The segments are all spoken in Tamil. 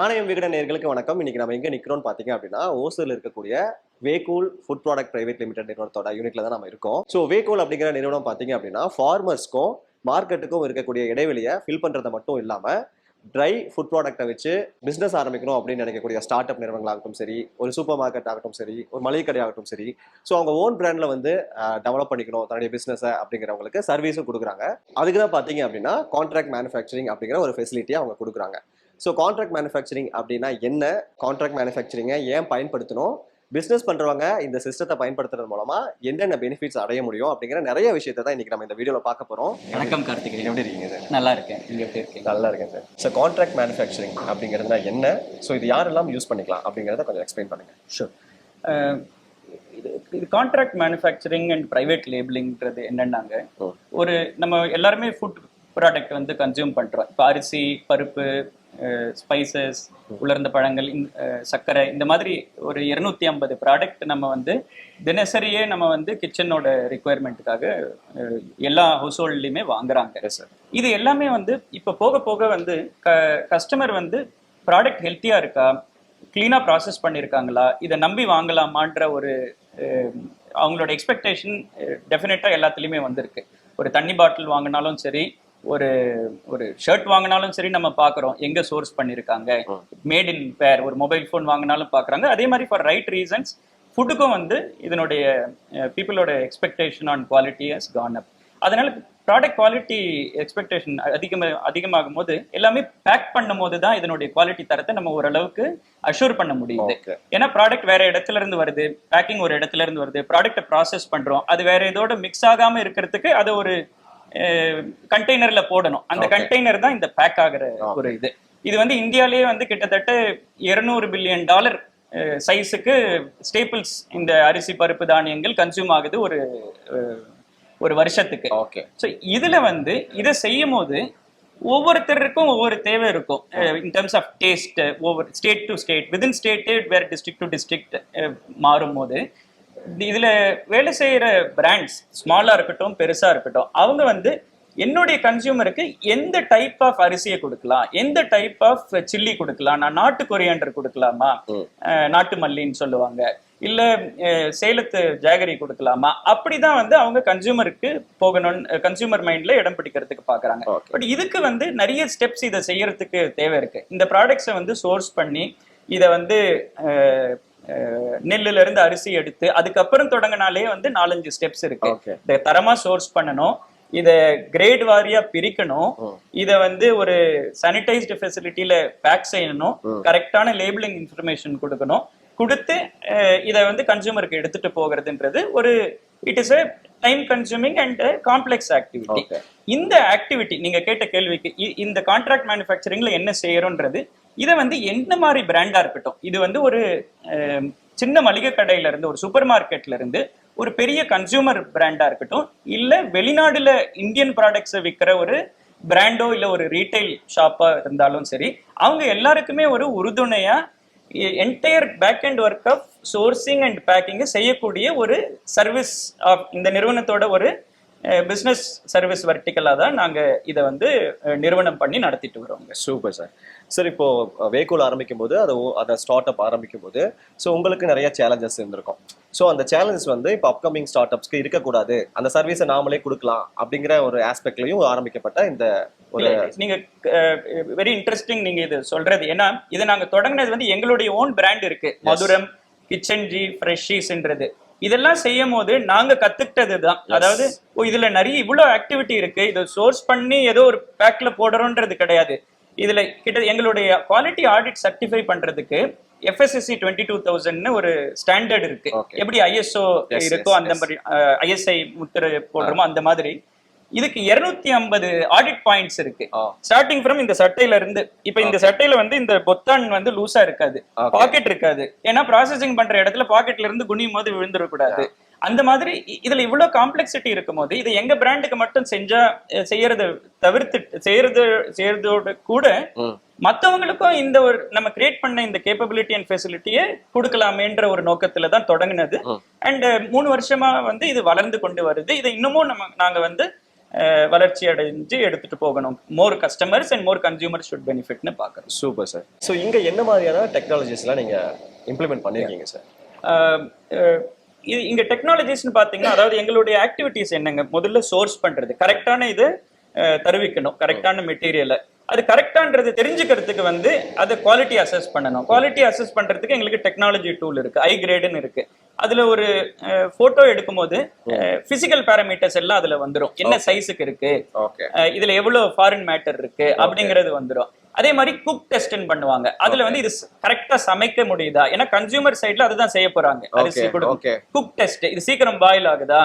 நாணயம் விகட நேர்களுக்கு வணக்கம். இன்னைக்கு நம்ம எங்க நிக்கிறோம்னு பாத்தீங்க அப்படின்னா ஓசூர்ல இருக்கக்கூடிய Vegool food product private limited நிறுவனத்தோட யூனிட்ல தான் நம்ம இருக்கோம். ஸோ வேகூல் அப்படிங்கிற நிறுவனம் பாத்தீங்க அப்படின்னா ஃபார்மர்ஸ்க்கும் மார்க்கெட்டுக்கும் இருக்கக்கூடிய இடைவெளியை ஃபில் பண்ணுறது மட்டும் இல்லாம ட்ரை ஃபுட் ப்ராடக்ட்டை வச்சு பிஸ்னஸ் ஆரம்பிக்கணும் அப்படின்னு நினைக்கக்கூடிய ஸ்டார்ட் அப் நிறுவனங்களாகட்டும் சரி ஒரு சூப்பர் மார்க்கெட் ஆகட்டும் சரி ஒரு மளிகை கடை ஆகட்டும் சரி ஸோ அவங்க ஓன் பிராண்டில் வந்து டெவலப் பண்ணிக்கணும் தன்னுடைய பிஸ்னஸை அப்படிங்கிறவங்களுக்கு சர்வீஸும் கொடுக்குறாங்க. அதுக்கு தான் பார்த்தீங்க அப்படின்னா கான்ட்ராக்ட் மேனுஃபேக்சரிங் அப்படிங்கிற ஒரு ஃபெசிலிட்டியை அவங்க கொடுக்குறாங்க. ஸோ கான்ட்ராக்ட் மேனுஃபேக்சரிங் அப்படின்னா என்ன? கான்ட்ராக்ட் மேனுஃபேக்சரிங்கை ஏன் பயன்படுத்தணும்? பிஸ்னஸ் பண்றவங்க இந்த சிஸ்டத்தை பயன்படுத்துறது மூலமா என்னென்ன பெனிஃபிட்ஸ் அடைய முடியும் அப்படிங்கிற நிறைய விஷயத்தை தான் இன்னைக்கு நம்ம இந்த வீடியோல பார்க்க போறோம். வணக்கம் கார்த்திகேயன் எப்படி இருக்கீங்க சார்? நல்லா இருக்கேன். நீங்க எப்படி இருக்கீங்க? நல்லா இருக்கேன் சார். ஸோ கான்ட்ராக்ட் மேனுஃபேக்சரிங் அப்படிங்கிறதுனா என்ன? ஸோ இது யாரெல்லாம் யூஸ் பண்ணிக்கலாம் அப்படிங்கிறத கொஞ்சம் எக்ஸ்பிளைன் பண்ணுங்க. ஷூர் இது இது கான்ட்ராக்ட் மேனுஃபேக்சரிங் அண்ட் பிரைவேட் லேபிளிங்கிறது என்னன்னாங்க. ஒரு நம்ம எல்லாருமே ஃபுட் ப்ராடக்ட் வந்து கன்சியூம் பண்றோம். இப்போ அரிசி பருப்பு ஸ்பைசஸ் உலர்ந்த பழங்கள் சர்க்கரை இந்த மாதிரி ஒரு இருநூத்தி ஐம்பது ப்ராடக்ட் நம்ம வந்து தினசரியே நம்ம வந்து கிச்சனோட ரிக்குவயர்மெண்ட்டுக்காக எல்லா ஹவுஸ் ஹோல்ட்லையுமே வாங்குறாங்க சார் இது எல்லாமே வந்து இப்போ போக போக வந்து க கஸ்டமர் வந்து ப்ராடக்ட் ஹெல்த்தியாக இருக்கா? க்ளீனாக ப்ராசஸ் பண்ணியிருக்காங்களா இதை நம்பி வாங்கலாமான்ற ஒரு அவங்களோட எக்ஸ்பெக்டேஷன் டெஃபினட்டாக எல்லாத்துலேயுமே வந்திருக்கு. ஒரு தண்ணி பாட்டில் வாங்கினாலும் சரி ஒரு ஒரு ஷர்ட் வாங்கினாலும் சரி நம்ம பார்க்குறோம். எங்கே சோர்ஸ் பண்ணியிருக்காங்க மேட் இன் பேர் ஒரு மொபைல் ஃபோன் வாங்கினாலும் பார்க்குறாங்க. அதே மாதிரி ஃபார் ரைட் ரீசன்ஸ் ஃபுட்டுக்கும் வந்து இதனுடைய பீப்புளோட expectation on quality has gone up அதனால ப்ராடக்ட் குவாலிட்டி எக்ஸ்பெக்டேஷன் அதிகமா அதிகமாகும் போது எல்லாமே பேக் பண்ணும் போது தான் இதனுடைய குவாலிட்டி தரத்தை நம்ம ஓரளவுக்கு அஷூர் பண்ண முடியுது. ஏன்னா ப்ராடக்ட் வேற இடத்துல இருந்து வருது பேக்கிங் ஒரு இடத்துல இருந்து வருது ப்ராடக்ட்டை ப்ராசஸ் பண்றோம். அது வேற இதோட மிக்ஸ் ஆகாம இருக்கிறதுக்கு அதை ஒரு கண்டெய்னர்ல போடணும். அந்த. கண்டெய்னர் தான் இந்த பேக் ஆகுற ஒரு இது. இது வந்து இந்தியாலேயே வந்து கிட்டத்தட்ட 200 பில்லியன் டாலர் சைஸுக்கு ஸ்டேபிள்ஸ் இந்த அரிசி பருப்பு தானியங்கள் கன்சியூம் ஆகுது ஒரு ஒரு வருஷத்துக்கு. ஓகே ஸோ இதுல வந்து இதை செய்யும் போது ஒவ்வொருத்தருக்கும் ஒவ்வொரு தேவை இருக்கும். இன் டர்ம்ஸ் ஆஃப் டேஸ்ட் ஒவ்வொரு state to state within state வேற டிஸ்ட்ரிக்ட் டு டிஸ்ட்ரிக்ட் மாறும் போது இதுல வேலை செய்யற பிராண்ட்ஸ் ஸ்மாலா இருக்கட்டும் பெருசா இருக்கட்டும் அவங்க வந்து என்னுடைய கன்சியூமருக்கு எந்த டைப் ஆஃப் அரிசியை கொடுக்கலாம்? எந்த டைப் ஆஃப் சில்லி கொடுக்கலாம்? நான் நாட்டு கொரியாண்டர் கொடுக்கலாமா? நாட்டு மல்லின்னு சொல்லுவாங்க. இல்ல சேலத்து ஜாகரி கொடுக்கலாமா? அப்படிதான் வந்து அவங்க கன்சியூமருக்கு போகணும்னு கன்சியூமர் மைண்ட்ல இடம் பிடிக்கிறதுக்கு பாக்குறாங்க. பட் இதுக்கு வந்து நிறைய ஸ்டெப்ஸ் இதை செய்யறதுக்கு தேவை இருக்கு. இந்த ப்ராடக்ட்ஸை வந்து சோர்ஸ் பண்ணி இதை வந்து நெல்லுல இருந்து அரிசி எடுத்து அதுக்கப்புறம் தொடங்கினாலே வந்து நாலஞ்சு ஸ்டெப்ஸ் இருக்கு. இதை தரமா சோர்ஸ் பண்ணணும். இத கிரேட் வாரியா பிரிக்கணும். இத வந்து ஒரு சானிடைஸ்டு ஃபெசிலிட்டியில பேக் செய்யணும். கரெக்டான லேபிளிங் இன்ஃபர்மேஷன் கொடுக்கணும். கொடுத்து இத வந்து கன்சூமருக்கு எடுத்துட்டு போகிறதுன்றது ஒரு it is a time consuming and complex activity இந்த ஆக்டிவிட்டி நீங்க கேட்ட கேள்விக்கு இந்த கான்ட்ராக்ட் மேனுஃபேக்சரிங்ல என்ன செய்யறோன்றது இதை வந்து என்ன மாதிரி பிராண்டா இருக்கட்டும். இது வந்து ஒரு சின்ன மளிகை கடையில இருந்து ஒரு சூப்பர் மார்க்கெட்ல இருந்து ஒரு பெரிய கன்சியூமர் பிராண்டா இருக்கட்டும். இல்ல வெளிநாடுல இந்தியன் ப்ராடக்ட்ஸை விற்கிற ஒரு பிராண்டோ இல்ல ஒரு ரீட்டைல் ஷாப்பா இருந்தாலும் சரி அவங்க எல்லாருக்குமே ஒரு உறுதுணையா entire pack and work of sourcing and பேக்கிங்கை செய்யக்கூடிய ஒரு சர்வீஸ் ஆஃப் இந்த நிறுவனத்தோட ஒரு பிஸ்னஸ் சர்வீஸ் வர்டிக்கலாக தான் நாங்கள் இதை வந்து நிறுவனம் பண்ணி நடத்திட்டு வரோங்க சூப்பர் சார் சார் இப்போ வேகூல் ஆரம்பிக்கும் போது அதை அதை ஸ்டார்ட் அப் ஆரம்பிக்கும் போது ஸோ உங்களுக்கு நிறைய சேலஞ்சஸ் இருந்திருக்கும். ஸோ அந்த சேலஞ்சஸ் வந்து இப்போ அப்கமிங் ஸ்டார்ட் அப்ஸ்க்கு இருக்கக்கூடாது. அந்த சர்வீஸை நாமளே கொடுக்கலாம் அப்படிங்கிற ஒரு ஆஸ்பெக்ட்லையும் ஆரம்பிக்கப்பட்ட இந்த ஒரு நீங்க வெரி இன்ட்ரெஸ்டிங் நீங்க இது சொல்றது. ஏன்னா இதை நாங்க தொடங்கினது வந்து எங்களுடைய ஓன் பிராண்ட் இருக்கு. மதுரம் கிச்சன் ஜி ஃப்ரெஷ்ஷீஸ்ன்றது இதெல்லாம் செய்யும் போது நாங்க கத்துக்கிட்டது தான் அதாவது இதுல நிறைய இவ்வளவு ஆக்டிவிட்டி இருக்கு. இதை சோர்ஸ் பண்ணி ஏதோ ஒரு பேக்ல போடுறோன்றது கிடையாது. இதுல கிட்ட எங்களுடைய குவாலிட்டி ஆடிட் சர்டிஃபை பண்றதுக்கு எஃப்எஸ்எஸ்சி டுவெண்ட்டி டூ தௌசண்ட்னு ஒரு ஸ்டாண்டர்ட் இருக்கு. எப்படி ஐஎஸ்ஓ இருக்கோ அந்த. மாதிரி ஐஎஸ்ஐ முத்திரை போடுறோமோ அந்த மாதிரி இதுக்கு 250 ஐம்பது ஆடிட் பாயிண்ட்ஸ் இருக்கு. ஸ்டார்டிங் ஃப்ரம் இந்த சட்டையில இருந்து இப்ப இந்த சட்டையில வந்து இந்த பொத்தான் வந்து லூசா இருக்காது. பாக்கெட் இருக்காது ஏன்னா ப்ராசஸிங் பண்ற இடத்துல பாக்கெட்ல இருந்து குனியும் போது விழுந்துடக்கூடாது அந்த மாதிரி இதுல இவ்வளவு காம்ப்ளெக்சிட்டி இருக்கும்போது இது எங்க பிராண்டுக்கு மட்டும் செஞ்சா செய்யறத தவிர்த்து செய்யறது செய்யறதோட கூட. மத்தவங்களுக்கும் இந்த ஒரு நம்ம கிரியேட் பண்ண இந்த கேப்பபிலிட்டி அண்ட் ஃபெசிலிட்டியை கொடுக்கலாமேன்ற ஒரு நோக்கத்துல தான் தொடங்கினது. அண்ட் மூணு வருஷமா வந்து இது வளர்ந்து கொண்டு வருது இதை இன்னமும் நம்ம நாங்க வந்து வளர்ச்சி அடைஞ்சு எடுத்துட்டு போகணும். More customers and more consumer should பெனிஃபிட்னு பார்க்குறோம் சூப்பர் சார் ஸோ இங்க என்ன மாதிரியான டெக்னாலஜிஸ்லாம் நீங்க இம்ப்ளிமெண்ட் பண்ணிருக்கீங்க சார் இது இங்க டெக்னாலஜிஸ்னு பாத்தீங்கன்னா அதாவது எங்களுடைய ஆக்டிவிட்டிஸ் என்னங்க? முதல்ல சோர்ஸ் பண்றது. கரெக்டான இது தருவிக்கணும். கரெக்டான மெட்டீரியலை அது கரெக்டான்றது தெரிஞ்சுக்கிறதுக்கு வந்து அதை குவாலிட்டி அசஸ் பண்ணணும். குவாலிட்டி அசஸ் பண்றதுக்கு எங்களுக்கு டெக்னாலஜி டூல் இருக்கு. ஐ கிரேடுன்னு இருக்கு. அதுல ஒரு போட்டோ எடுக்கும்போது பிசிக்கல் பேராமீட்டர்ஸ் எல்லாம் அதுல வந்துரும். என்ன சைஸுக்கு இருக்கு? இதுல எவ்வளவு ஃபாரின் மேட்டர் இருக்கு? அப்படிங்கிறது வந்துரும். அதே மாதிரி குக் டெஸ்ட்னு பண்ணுவாங்க. அதுல வந்து இது கரெக்டா சமைக்க முடியுதா? ஏன்னா கன்சியூமர் சைடுல அதுதான் செய்ய போறாங்க. அரிசி கொடுக்கும். குக் டெஸ்ட் இது சீக்கிரம் பாயில் ஆகுதா?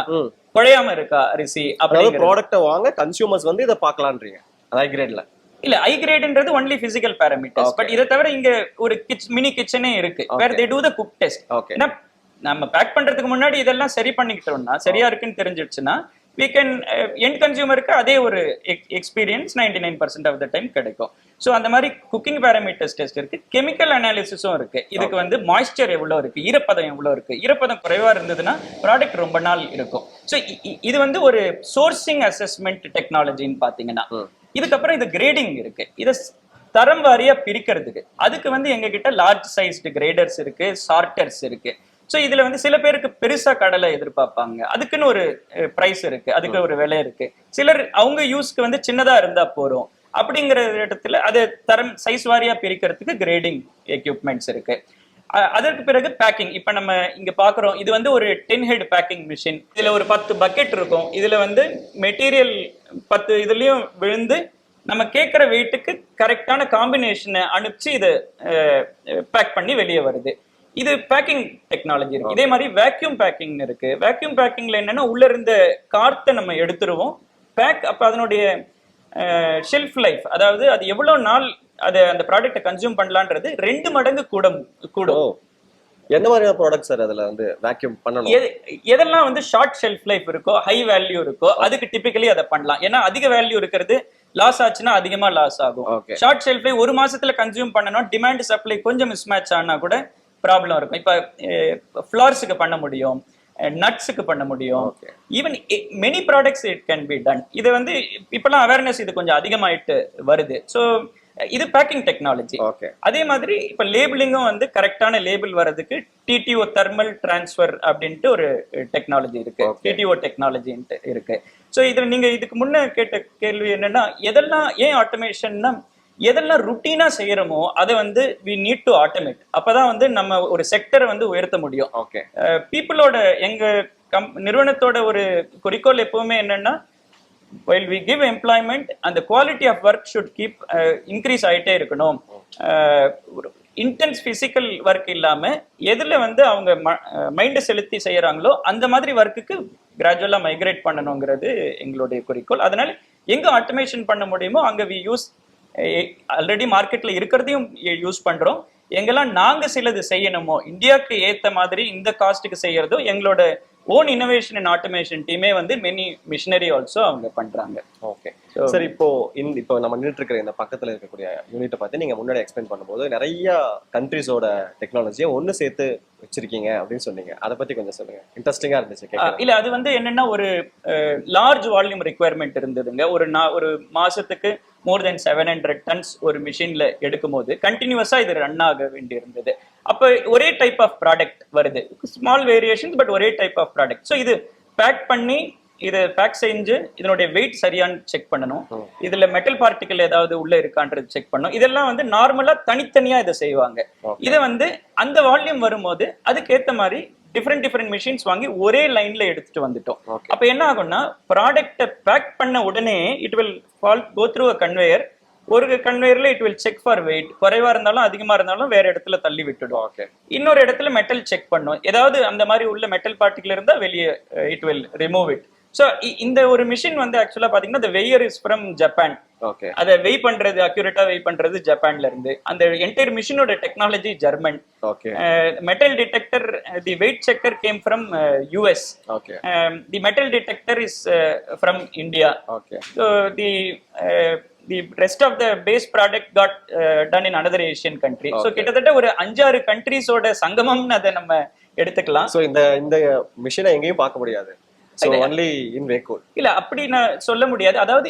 குழையாம இருக்கா அரிசி அதாவது அப்படிங்கிறது? ப்ராடக்ட்டை வாங்க கன்சியூமர்ஸ் வந்து இதை பார்க்கலான்றீங்க. அதாவது கிரேட்ல இல்ல ஐ கிரேட்ன்றது ஒன்லி பிசிக்கல் பேராமீட்டர்ஸ். பட் இதை தவிர இங்க ஒரு மினி கிச்சனே இருக்கு. Where they do the cook test okay ஏன்னா நம்ம பேக் பண்றதுக்கு முன்னாடி இதெல்லாம் சரி பண்ணிக்கிட்டோம்னா சரியா இருக்குன்னு தெரிஞ்சிடுச்சுன்னா we can எண்ட் கன்சியூமருக்கு அதே ஒரு experience ninety nine percent of the time கிடைக்கும். ஸோ அந்த மாதிரி குக்கிங் பேராமீட்டர்ஸ் டெஸ்ட் இருக்கு கெமிக்கல் அனாலிசிஸும் இருக்கு. இதுக்கு வந்து மாய்ஸ்சர் எவ்வளோ இருக்கு ஈரப்பதம் எவ்வளோ இருக்கு ஈரப்பதம் குறைவா இருந்ததுன்னா ப்ராடக்ட் ரொம்ப நாள் இருக்கும். ஸோ இது வந்து ஒரு சோர்சிங் அசஸ்மெண்ட் டெக்னாலஜின்னு பார்த்தீங்கன்னா. இதுக்கப்புறம் இது கிரேடிங் இருக்கு. இதை தரம் வாரியா பிரிக்கிறதுக்கு. அதுக்கு வந்து எங்க கிட்ட லார்ஜ் சைஸ்டு கிரேடர்ஸ் இருக்கு சார்ட்டர்ஸ் இருக்கு. ஸோ இதுல வந்து சில பேருக்கு பெருசா கடலை எதிர்பார்ப்பாங்க. அதுக்குன்னு ஒரு ப்ரைஸ் இருக்கு. அதுக்கு ஒரு விலை இருக்கு. சிலர் அவங்க யூஸ்க்கு வந்து சின்னதா இருந்தா போறோம் அப்படிங்கிற இடத்துல அதை தரம் சைஸ் வாரியா பிரிக்கிறதுக்கு கிரேடிங் எக்யூப்மெண்ட்ஸ் இருக்கு. அதற்கு பிறகு பேக்கிங் இப்ப நம்ம இங்க பாக்குறோம். இது வந்து ஒரு டென் ஹெட் பேக்கிங் மிஷின் இதுல ஒரு பத்து பக்கெட் இருக்கும். இதுல வந்து மெட்டீரியல் பத்து இதுலயும் விழுந்து நம்ம கேட்குற வெயிட்டுக்கு கரெக்டான காம்பினேஷனை அனுப்பிச்சு இதை பேக் பண்ணி வெளியே வருது. இது பேக்கிங் டெக்னாலஜி இருக்கு. இதே மாதிரி வேக்யூம் பேக்கிங் இருக்கு. வேக்யூம் பேக்கிங்ல என்னன்னா உள்ள இருந்த கார்த்தை நம்ம எடுத்துருவோம். பேக் அப்ப அதனுடைய ஷெல்ஃப் லைஃப் அதாவது அது எவ்வளவு நாள் அதை அந்த ப்ராடக்ட்டை கன்சியூம் பண்ணலான்றது ரெண்டு மடங்கு கூட கூடும். என்ன மாதிரியான ப்ராடக்ட் சார் அதுல வந்து வேக்யூம் பண்ணணும்? எது எதெல்லாம் வந்து ஷார்ட் ஷெல்ஃப் லைஃப் இருக்கோ ஹை வேல்யூ இருக்கோ அதுக்கு டிபிக்கலி அதை பண்ணலாம். ஏன்னா அதிக வேல்யூ இருக்கிறது லாஸ் ஆச்சுன்னா அதிகமா லாஸ் ஆகும். ஷார்ட் ஷெல்ஃப் லைஃப் ஒரு மாசத்துல கன்சியூம் பண்ணணும். டிமாண்ட் சப்ளை கொஞ்சம் மிஸ் மேட்ச் ஆனா கூட ப்ராப்ளம் இருக்கும். இப்ப ஃப்ளார்ஸுக்கு பண்ண முடியும் நட்ஸுக்கு பண்ண முடியும். Even many products it can be done இது வந்து இப்பெல்லாம் அவேர்னஸ் இது கொஞ்சம் அதிகமாயிட்டு வருது. ஸோ இது பேக்கிங் டெக்னாலஜி அதே மாதிரி இப்ப லேபிளிங்கும் வந்து கரெக்டான லேபிள் வர்றதுக்கு டிடிஓ தெர்மல் டிரான்ஸ்ஃபர் அப்படின்ட்டு ஒரு டெக்னாலஜி இருக்கு. டிடிஓ டெக்னாலஜின்ட்டு இருக்கு. ஸோ இதுல நீங்க இதுக்கு முன்ன கேட்ட கேள்வி என்னன்னா எதெல்லாம் ஏன் ஆட்டோமேஷன்னா எதெல்லாம் ருட்டீனா செய்யறோமோ அதை வந்து வி நீட் டு ஆட்டோமேட் அப்பதான் வந்து நம்ம ஒரு செக்டரை வந்து உயர்த்த முடியும். ஓகே பீப்புளோட எங்க கம் நிறுவனத்தோட ஒரு குறிக்கோள் எப்பவுமே என்னன்னா while we give employment அந்த quality of work should keep increase ஆயிட்டே இருக்கணும். இன்டென்ஸ் பிசிக்கல் ஒர்க் இல்லாம எதுல வந்து அவங்க மைண்டை செலுத்தி செய்யறாங்களோ அந்த மாதிரி ஒர்க்குக்கு கிராஜுவலா மைக்ரேட் பண்ணணுங்கிறது எங்களுடைய குறிக்கோள். அதனால எங்க ஆட்டோமேஷன் பண்ண முடியுமோ அங்க வி யூஸ் ஆல்ரெடி மார்க்கெட்ல இருக்கிறதையும் யூஸ் பண்றோம். எங்கெல்லாம் நாங்க சிலது செய்யணுமோ இந்தியாவுக்கு ஏத்த மாதிரி இந்த காஸ்ட்டுக்கு செய்யறதோ எங்களோட ஓன் இன்னோவேஷன் அண்ட் ஆட்டோமேஷன் டீமே வந்து மெனி மிஷினரி ஆல்சோ அவங்க பண்றாங்க. ஓகே சார் இப்போ இந்த இப்போ நம்ம நின்றுட்டு இருக்கிற இந்த பக்கத்துல இருக்கக்கூடிய யூனிட்டை பத்தி நீங்க முன்னாடி எக்ஸ்பிளைன் பண்ணும்போது நிறைய கண்ட்ரிஸோட டெக்னாலஜியை ஒண்ணு சேர்த்து வச்சிருக்கீங்க அப்படின்னு சொன்னீங்க. அதை பத்தி கொஞ்சம் சொல்லுங்க. இன்ட்ரெஸ்டிங்கா இருந்துச்சு இல்ல அது வந்து என்னன்னா ஒரு லார்ஜ் வால்யூம் ரெக்குவயர்மெண்ட் இருந்ததுங்க. ஒரு நா ஒரு மாசத்துக்கு more than seven hundred tons ஒரு மிஷின்ல எடுக்கும்போது கண்டினியூஸா இது ரன் ஆக வேண்டி இருந்தது அப்ப ஒரே டைப் ஆஃப் ப்ராடக்ட் வருது. ஸ்மால் வேரியேஷன்ஸ் பட் ஒரே டைப் ஆஃப் ப்ராடக்ட் ஸோ இது பேக் பண்ணி இதை பேக் செஞ்சு இதனுடைய வெயிட் சரியான்னு செக் பண்ணணும். இதுல மெட்டல் பார்ட்டிகல் ஏதாவது உள்ள இருக்கான்றது செக் பண்ணணும். இதெல்லாம் வந்து நார்மலா தனித்தனியா இதை செய்வாங்க. இதை வந்து அந்த வால்யூம் வரும்போது அதுக்கேத்த மாதிரி டிஃப்ரெண்ட் டிஃப்ரெண்ட் மிஷின்ஸ் வாங்கி ஒரே லைன்ல எடுத்துட்டு வந்துட்டோம். அப்ப என்ன ஆகும்னா ப்ராடக்ட்டை பேக் பண்ண உடனே it will fall go through a conveyor ஒரு கன்வேயர்ல it will check for weight குறைவா இருந்தாலும் அதிகமா இருந்தாலும் வேற இடத்துல தள்ளி விட்டுடும். ஓகே இன்னொரு இடத்துல மெட்டல் செக் பண்ணும். ஏதாவது அந்த மாதிரி உள்ள மெட்டல் பார்ட்டிகல் இருந்தா வெளியே it will remove it so இந்த ஒரு மிஷின் வந்து ஆக்சுவலா பாத்தீங்கன்னா the weigher is from Japan okay அதை வெய் பண்றது அக்யூரேட்டா வெய் பண்றது ஜப்பான்ல இருந்து. அந்த என்டையர் மிஷினோட technology German okay metal detector the weight checker came from US okay the metal detector is from India okay the the rest of the base product got done in another Asian country so. கிட்டத்தட்ட ஒரு அஞ்சாறு கண்ட்ரீஸோட சங்கமம்னு அதை நம்ம எடுத்துக்கலாம். சோ இந்த இந்த மிஷினை எங்கேயும் பார்க்க முடியாது. ஸோ இல்ல. அப்படி நான் சொல்ல முடியாது. அதாவது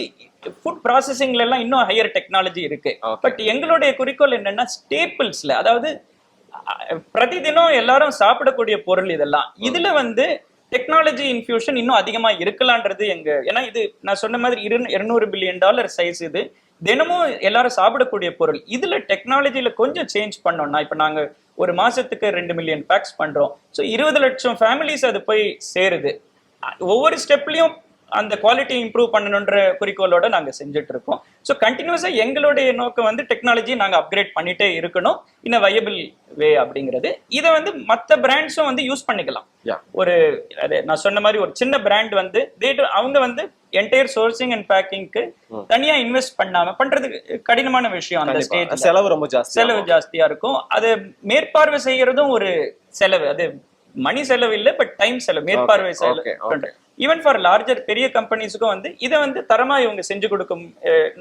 ஃபுட் ப்ராசஸிங்ல எல்லாம் இன்னும் ஹையர் டெக்னாலஜி இருக்கு. பட் எங்களுடைய குறிக்கோள் என்னன்னா ஸ்டேபிள்ஸ்ல அதாவது பிரதிதினம் எல்லாரும் சாப்பிடக்கூடிய பொருள் இதெல்லாம். இதுல வந்து டெக்னாலஜி இன்ஃபியூஷன் இன்னும் அதிகமா இருக்கலான்றது எங்க ஏன்னா இது நான் சொன்ன மாதிரி இரு இருநூறு பில்லியன் டாலர் சைஸ் இது. தினமும் எல்லாரும் சாப்பிடக்கூடிய பொருள். இதுல டெக்னாலஜியில கொஞ்சம் சேஞ்ச் பண்ணோம்னா இப்ப நாங்க ஒரு மாசத்துக்கு ரெண்டு மில்லியன் பேக்ஸ் பண்றோம். ஸோ இருபது லட்சம் ஃபேமிலிஸ் அது போய் சேருது. ஒவ்வொரு ஸ்டெப்லயும் அந்த குவாலிட்டி இம்ப்ரூவ் பண்ணணுன்ற குறிக்கோளோட நாங்க செஞ்சுட்டு இருக்கோம் ஸோ கண்டினியூஸா எங்களுடைய நோக்கம் வந்து டெக்னாலஜி நாங்க அப்கிரேட் பண்ணிட்டே இருக்கணும். இன் வயபிள் வே அப்படிங்கிறது. இதை வந்து மற்ற பிராண்ட்ஸும் வந்து யூஸ் பண்ணிக்கலாம். ஒரு அது நான் சொன்ன மாதிரி ஒரு சின்ன பிராண்ட் வந்து அவங்க வந்து என்டையர் சோர்சிங் அண்ட் பேக்கிங்க்கு தனியா இன்வெஸ்ட் பண்ணாம பண்றது கடினமான விஷயம் அந்த ஸ்டேஜ் செலவு ரொம்ப ஜாஸ்தி செலவு ஜாஸ்தியா இருக்கும். அது மேற்பார்வை செய்யறதும் ஒரு செலவு. அது மணி செலவு இல்ல பட் டைம் செலவு மேற்பார்வை செலவு. ஈவன் ஃபார் லார்ஜர் பெரிய கம்பெனிஸுக்கும் வந்து இதை வந்து தரமா இவங்க செஞ்சு கொடுக்கும்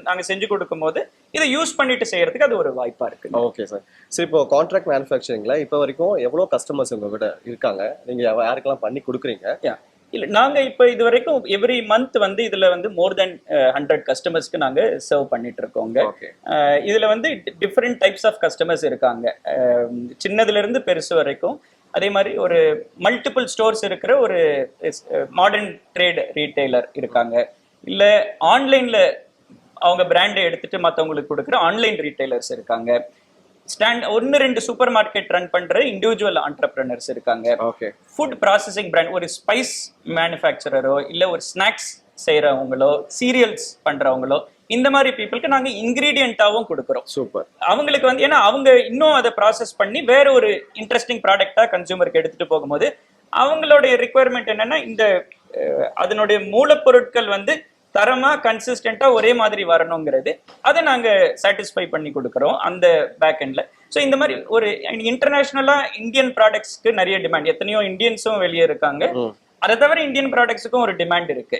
நாங்க செஞ்சு கொடுக்கும் போது இதை யூஸ் பண்ணிட்டு செய்யறதுக்கு அது ஒரு வாய்ப்பா இருக்கு. ஓகே சார் சரி இப்போ கான்ட்ராக்ட் மேனுஃபேக்சரிங்ல இப்போ வரைக்கும் எவ்வளோ கஸ்டமர்ஸ் உங்ககிட்ட இருக்காங்க? நீங்க யாருக்கெல்லாம் பண்ணி கொடுக்குறீங்க. இல்ல நாங்க இப்ப இது வரைக்கும் எவ்ரி மந்த் வந்து இதுல வந்து மோர் தென் ஹண்ட்ரட் கஸ்டமர்ஸ்க்கு நாங்க சர்வ் பண்ணிட்டு இருக்கோங்க. இதுல வந்து டிஃப்ரெண்ட் டைப்ஸ் ஆஃப் கஸ்டமர்ஸ் இருக்காங்க. சின்னதுல இருந்து பெருசு வரைக்கும் அதே மாதிரி ஒரு மல்டிபிள் ஸ்டோர்ஸ் இருக்கிற ஒரு மாடர்ன் ட்ரேட் ரீட்டைலர் இருக்காங்க. இல்ல ஆன்லைன்ல அவங்க பிராண்டை எடுத்துட்டு மத்தவங்களுக்கு கொடுக்குற ஆன்லைன் ரீட்டைலர்ஸ் இருக்காங்க. ஸ்டாண்ட் ஒன்னு ரெண்டு சூப்பர் மார்க்கெட் ரன் பண்ற இண்டிவிஜுவல் ஆண்டர்பிரினர்ஸ் இருக்காங்க. ஓகே ஃபுட் ப்ராசஸிங் பிராண்ட் ஒரு ஸ்பைஸ் மேனுஃபேக்சரரோ இல்ல ஒரு ஸ்நாக்ஸ் செய்யறவங்களோ சீரியல்ஸ் பண்றவங்களோ இந்த மாதிரி பீப்புளுக்கு நாங்க இன்கிரீடியண்டாவும் கொடுக்குறோம். சூப்பர். அவங்களுக்கு வந்து ஏன்னா அவங்க இன்னும் அதை ப்ராசஸ் பண்ணி வேற ஒரு இன்ட்ரெஸ்டிங் ப்ராடக்டா கன்சூமருக்கு எடுத்துட்டு போகும்போது அவங்களுடைய ரிக்குவயர்மெண்ட் என்னன்னா இந்த அதனுடைய மூலப்பொருட்கள் வந்து தரமா கன்சிஸ்டண்டா ஒரே மாதிரி வரணுங்கிறது. அதை நாங்க சாட்டிஸ்ஃபை பண்ணி கொடுக்குறோம் அந்த பேக் எண்ட்ல ஸோ இந்த மாதிரி ஒரு இன்டர்நேஷனலா இந்தியன் ப்ராடக்ட்ஸ்க்கு நிறைய டிமாண்ட் எத்தனையோ இந்தியன்ஸும் வெளியே இருக்காங்க. அதை தவிர இந்தியன் ப்ராடக்ட்ஸுக்கும் ஒரு டிமாண்ட் இருக்கு.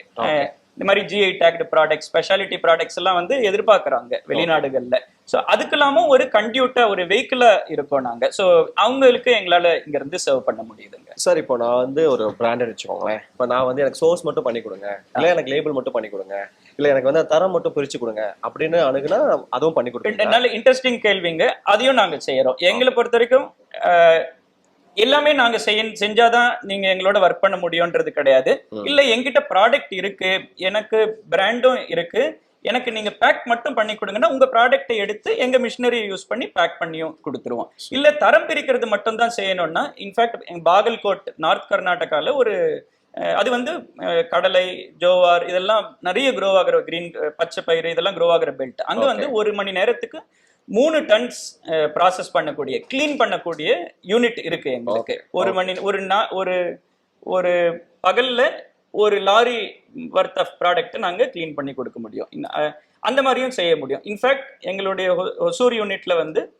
இந்த மாதிரி GI tagged products specialty products எல்லாம் வந்து எதிர்பார்க்கறாங்க வெளிநாடுகள்ல. ஸோ அதுக்கெல்லாமும் ஒரு கண்டியூட்டா ஒரு வெஹிக்கிளா இருக்கோம் நாங்க. ஸோ அவங்களுக்கு எங்களால இங்க இருந்து சர்வ் பண்ண முடியுதுங்க. சார் இப்போ நான் வந்து ஒரு பிராண்டட் வச்சுக்கோங்களேன் இப்போ நான் வந்து எனக்கு சோர்ஸ் மட்டும் பண்ணி கொடுங்க. இல்லை எனக்கு லேபிள் மட்டும் பண்ணி கொடுங்க. இல்லை எனக்கு வந்து தரம் மட்டும் பிரிச்சு கொடுங்க அப்படின்னு அணுகுனா அதுவும் பண்ணி கொடுங்க நல்ல இன்ட்ரெஸ்டிங் கேள்விங்க. அதையும் நாங்க செய்யறோம். எங்களை பொறுத்த வரைக்கும் எல்லாமே நாங்க செய்ய செஞ்சாதான் நீங்க எங்களோட ஒர்க் பண்ண முடியும்ன்றது கிடையாது. இல்ல எங்கிட்ட ப்ராடக்ட் இருக்கு எனக்கு பிராண்டும் இருக்கு எனக்கு நீங்க பேக் மட்டும் பண்ணி கொடுங்கன்னா உங்க ப்ராடக்ட்டை எடுத்து எங்க மிஷினரி யூஸ் பண்ணி பேக் பண்ணியும் கொடுத்துருவோம். இல்ல தரம் பிரிக்கிறது மட்டும் தான் செய்யணும்னா இன்ஃபேக்ட் பாகல்கோட் நார்த் கர்நாடகால ஒரு அது வந்து கடலை ஜோவார் இதெல்லாம் நிறைய க்ரோ ஆகிற கிரீன் பச்சை பயிறு இதெல்லாம் க்ரோ ஆகிற பெல்ட் அங்க வந்து ஒரு மணி நேரத்துக்கு மூணு டன்ஸ் ப்ராசஸ் பண்ணக்கூடிய க்ளீன் பண்ணக்கூடிய யூனிட் இருக்கு எங்களுக்கு. ஒரு மணி ஒரு நா- ஒரு ஒரு பகல்ல ஒரு லாரி வர்த் ஆஃப் ப்ராடக்ட் நாங்க க்ளீன் பண்ணி கொடுக்க முடியும். அந்த மாதிரியும் செய்ய முடியும். இன்ஃபேக்ட் எங்களுடைய ஹொசூர் யூனிட்ல வந்து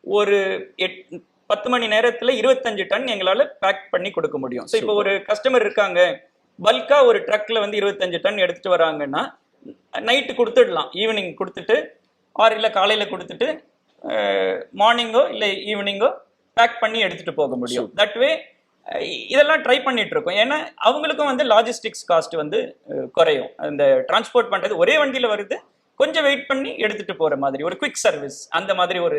ஒரு எட் பத்து மணி நேரத்துல இருபத்தஞ்சு டன் எங்களால பேக் பண்ணி கொடுக்க முடியும். ஸோ இப்போ ஒரு கஸ்டமர் இருக்காங்க பல்கா ஒரு ட்ரக்ல வந்து இருபத்தஞ்சு டன் எடுத்துட்டு வராங்கன்னா நைட்டு கொடுத்துடலாம் ஈவினிங் கொடுத்துட்டு ஆர் இல்லை காலையில கொடுத்துட்டு மார்னிங்கோ இல்லை ஈவினிங்கோ பேக் பண்ணி எடுத்துட்டு போக முடியும். தட் வே இதெல்லாம் ட்ரை பண்ணிட்டு இருக்கோம் ஏன்னா அவங்களுக்கும் வந்து லாஜிஸ்டிக்ஸ் காஸ்ட் வந்து குறையும். அந்த டிரான்ஸ்போர்ட் பண்றது ஒரே வண்டியில வருது கொஞ்சம் வெயிட் பண்ணி எடுத்துட்டு போற மாதிரி ஒரு குவிக் சர்வீஸ் அந்த மாதிரி ஒரு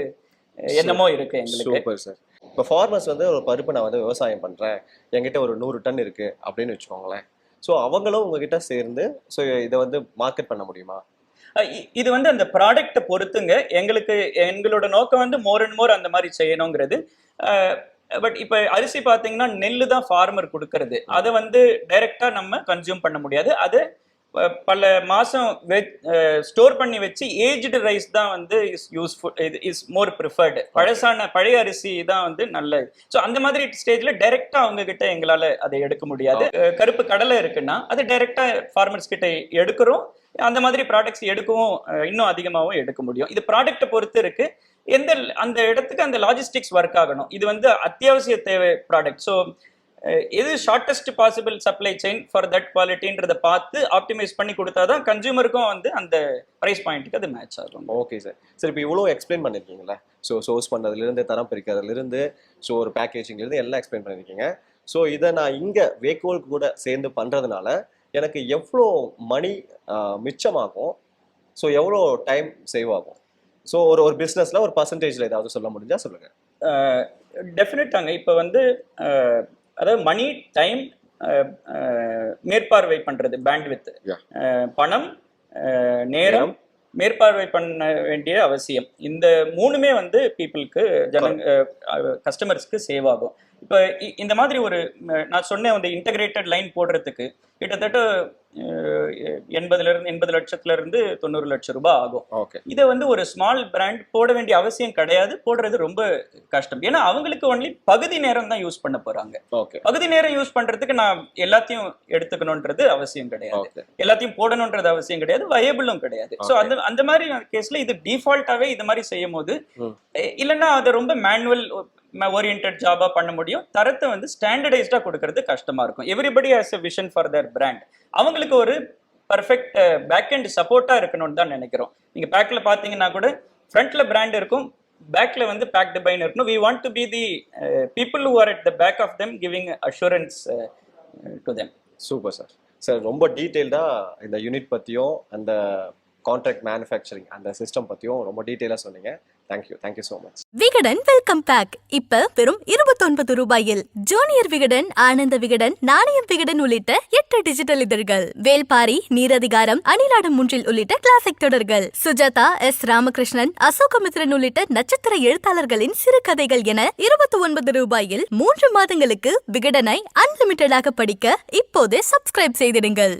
எண்ணமோ இருக்கு எங்களுக்கு. சார் இப்போ ஃபார்மர்ஸ் வந்து ஒரு பருப்பு நான் வந்து விவசாயம் பண்றேன். என்கிட்ட ஒரு நூறு டன் இருக்கு அப்படின்னு வச்சுக்கோங்களேன். ஸோ அவங்களும் உங்ககிட்ட சேர்ந்து ஸோ இதை வந்து மார்க்கெட் பண்ண முடியுமா? இது வந்து அந்த ப்ராடக்ட்டை பொறுத்துங்க. எங்களுக்கு எங்களோட நோக்கம் வந்து மோர் அண்ட் மோர் அந்த மாதிரி செய்யணுங்கிறது. பட் இப்போ அரிசி பார்த்தீங்கன்னா நெல்லு தான் ஃபார்மர் கொடுக்கறது. அதை வந்து டைரெக்டாக நம்ம கன்சியூம் பண்ண முடியாது. அது பல மாசம் ஸ்டோர் பண்ணி வச்சு ஏஜ்டு ரைஸ் தான் வந்து இஸ் யூஸ்ஃபுல் இது இஸ் மோர் ப்ரிஃபர்டு பழசான பழைய அரிசி தான் வந்து நல்லது. ஸோ அந்த மாதிரி ஸ்டேஜ்ல டைரக்டா அவங்க கிட்ட எங்களால அதை எடுக்க முடியாது. கருப்பு கடலை இருக்குன்னா அது டைரக்டா ஃபார்மர்ஸ் கிட்ட எடுக்கிறோம். அந்த மாதிரி ப்ராடக்ட்ஸ் எடுக்கவும் இன்னும் அதிகமாகவும் எடுக்க முடியும். இது ப்ராடக்ட்டை பொறுத்து இருக்கு. எந்த அந்த இடத்துக்கு அந்த லாஜிஸ்டிக்ஸ் ஒர்க் ஆகணும். இது வந்து அத்தியாவசிய தேவை ப்ராடக்ட் ஸோ எது shortest possible supply chain for that குவாலிட்டின்றத பார்த்து ஆப்டிமைஸ் பண்ணி கொடுத்தாதான் கன்சியூமருக்கும் வந்து அந்த ப்ரைஸ் பாயிண்ட்டுக்கு அது மேட்ச் ஆகும். ஓகே சார் சரி இப்போ இவ்வளோ எக்ஸ்பிளைன் பண்ணியிருக்கீங்களா ஸோ சோர்ஸ் பண்ணுறதுலேருந்து தரம் பிரிக்கிறதுலேருந்து ஸோ ஒரு பேக்கேஜிங்லேருந்து எல்லாம் எக்ஸ்பிளைன் பண்ணியிருக்கீங்க ஸோ இதை நான் இங்கே வேக்கோல் கூட சேர்ந்து பண்ணுறதுனால எனக்கு எவ்வளோ மணி மிச்சமாகும்? ஸோ எவ்வளோ டைம் சேவ் ஆகும்? ஸோ ஒரு ஒரு பிஸ்னஸில் ஒரு பர்சன்டேஜில் ஏதாவது சொல்ல முடிஞ்சா சொல்லுங்கள் டெஃபினட்டாங்க இப்போ வந்து அதாவது மணி டைம் மேற்பார்வை பண்றது பேண்ட்வித். பணம் நேரம் மேற்பார்வை பண்ண வேண்டிய அவசியம். இந்த மூணுமே வந்து பீப்புளுக்கு ஜனங்க கஸ்டமர்ஸ்க்கு சேவ் ஆகும். இப்போ இந்த மாதிரி ஒரு நான் சொன்னேன் அந்த இன்டகிரேட்டட் லைன் போடுறதுக்கு கிட்டத்தட்ட அஹ், எண்பதுல இருந்து எண்பது லட்சத்துல இருந்து தொண்ணூறு லட்சம் ரூபாய் ஆகும். ஓகே. இதை வந்து ஒரு ஸ்மால் பிராண்ட் போட வேண்டிய அவசியம் கிடையாது. போடுறது ரொம்ப கஷ்டம். ஏன்னா அவங்களுக்கு ஒன்லி பகுதி நேரம் தான் யூஸ் பண்ண போறாங்க. ஓகே. பகுதி நேரம் யூஸ் பண்றதுக்கு நான் எல்லாத்தையும் எடுத்துக்கணுன்றது அவசியம் கிடையாது. எல்லாத்தையும் போடணுன்றது அவசியம் கிடையாது. வயபிளும் கிடையாது. So Okay. அந்த அந்த மாதிரி கேஸ்ல இது டிஃபால்ட்டாவே இது மாதிரி செய்யும் போது இல்லைன்னா அதை ரொம்ப மேனுவல் ஓரியன்ட் ஜாபாக பண்ண முடியும். தரத்தை வந்து ஸ்டாண்டர்டைஸ்டாக கொடுக்கறது கஷ்டமாக இருக்கும். Everybody has a vision for their brand அவங்களுக்கு ஒரு பர்ஃபெக்ட் பேக் அண்ட் சப்போர்ட்டாக இருக்கணும்னு தான் நினைக்கிறோம். நீங்கள் பேக்கில் பார்த்தீங்கன்னா கூட ஃப்ரண்ட்டில் பிராண்ட் இருக்கும் பேக்ல வந்து பேக்டு பைன் இருக்கணும் we want to be the people who are at the back of them giving assurance to them super sir sir ரொம்ப டீட்டெயில்டாக இந்த யூனிட் பற்றியும் அந்த கான்ட்ராக்ட் மேனுஃபேக்சரிங் அந்த சிஸ்டம் பற்றியும் ரொம்ப டீட்டெயிலாக சொன்னீங்க. Thank you thank you so much Vikatan welcome back இப்போ வெறும் இருபத்தொன்பது ரூபாயில் ஜூனியர் விகடன் ஆனந்த விகடன் நாணயம் விகடன் உள்ளிட்ட எட்டு டிஜிட்டல் இதழ்கள் வேல்பாரி நீரதிகாரம் அணிலாடும் முன்றில் உள்ளிட்ட கிளாசிக் தொடர்கள் சுஜாதா எஸ் ராமகிருஷ்ணன் அசோகமித்ரன் உள்ளிட்ட நட்சத்திர எழுத்தாளர்களின் சிறுகதைகள் என இருபத்தி ஒன்பது ரூபாயில் மூன்று மாதங்களுக்கு விகடனை அன்லிமிட்டடாக படிக்க இப்போதே சப்ஸ்கிரைப் செய்திடுங்கள்.